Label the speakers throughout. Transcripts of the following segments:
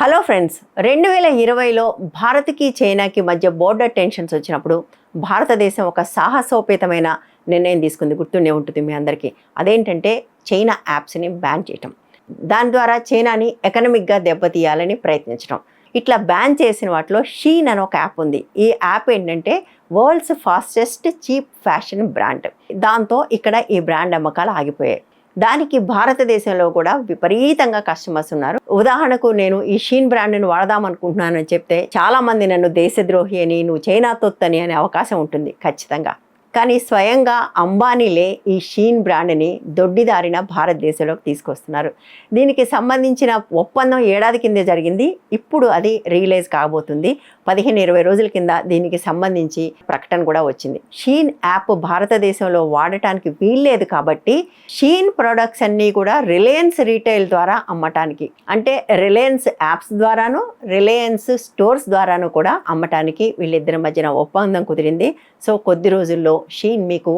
Speaker 1: Hello friends రెండు వేల ఇరవైలో భారత్కి చైనాకి మధ్య బోర్డర్ టెన్షన్స్ వచ్చినప్పుడు భారతదేశం ఒక సాహసోపేతమైన నిర్ణయం తీసుకుంది గుర్తుండే ఉంటుంది మీ అందరికీ. అదేంటంటే చైనా యాప్స్ని బ్యాన్ చేయటం. దాని ద్వారా చైనాని ఎకనమిక్గా దెబ్బతీయాలని ప్రయత్నించడం ఇట్లా బ్యాన్ చేసిన వాటిలో షీన్ అని ఒక యాప్ ఉంది. ఈ యాప్ ఏంటంటే world's fastest cheap fashion brand. దాంతో ఇక్కడ ఈ బ్రాండ్ అమ్మకాలు ఆగిపోయాయి. దానికి భారతదేశంలో కూడా విపరీతంగా కస్టమర్స్ ఉన్నారు. ఉదాహరణకు నేను ఈ షీన్ బ్రాండ్ను వాడదాం అనుకుంటున్నానని చెప్తే చాలామంది నన్ను దేశద్రోహి అని నువ్వు చైనా తొత్తని అనే అవకాశం ఉంటుంది ఖచ్చితంగా. కానీ స్వయంగా అంబానీలే ఈ షీన్ బ్రాండ్ని దొడ్డిదారిన భారతదేశంలోకి తీసుకొస్తున్నారు. దీనికి సంబంధించిన ఒప్పందం ఏడాది కిందే జరిగింది. ఇప్పుడు అది రియలైజ్ కాబోతుంది. పదిహేను ఇరవై రోజుల కింద దీనికి సంబంధించి ప్రకటన కూడా వచ్చింది. షీన్ యాప్ భారతదేశంలో వాడటానికి వీల్లేదు కాబట్టి షీన్ ప్రొడక్ట్స్ అన్నీ కూడా రిలయన్స్ రీటైల్ ద్వారా అమ్మటానికి అంటే రిలయన్స్ యాప్స్ ద్వారాను రిలయన్స్ స్టోర్స్ ద్వారాను కూడా అమ్మటానికి వీళ్ళిద్దరి మధ్యన ఒప్పందం కుదిరింది. సో కొద్ది రోజుల్లో షీన్ మీకు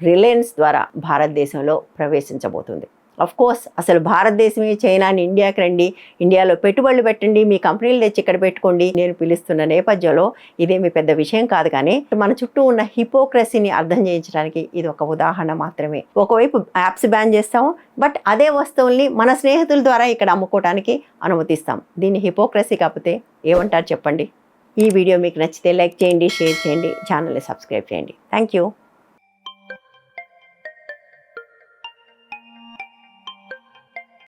Speaker 1: రిలయన్స్ ద్వారా భారతదేశంలో ప్రవేశించబోతుంది. అఫ్ కోర్స్ అసలు భారతదేశమే చైనాని ఇండియాకి రండి. ఇండియాలో పెట్టుబడులు పెట్టండి మీ కంపెనీలు తెచ్చి ఇక్కడ పెట్టుకోండి. నేను పిలుస్తున్న నేపథ్యంలో ఇదేమి పెద్ద విషయం కాదు కానీ మన చుట్టూ ఉన్న హిపోక్రసీని అర్థం చేయించడానికి ఇది ఒక ఉదాహరణ మాత్రమే. ఒకవైపు యాప్స్ బ్యాన్ చేస్తాము బట్ అదే వస్తువుల్ని మన స్నేహితుల ద్వారా ఇక్కడ అమ్ముకోవడానికి అనుమతిస్తాం. దీన్ని హిపోక్రసీ కాకపోతే ఏమంటారు చెప్పండి? ఈ వీడియో మీకు నచ్చితే లైక్ చేయండి షేర్ చేయండి ఛానల్ని సబ్స్క్రైబ్ చేయండి. Thank you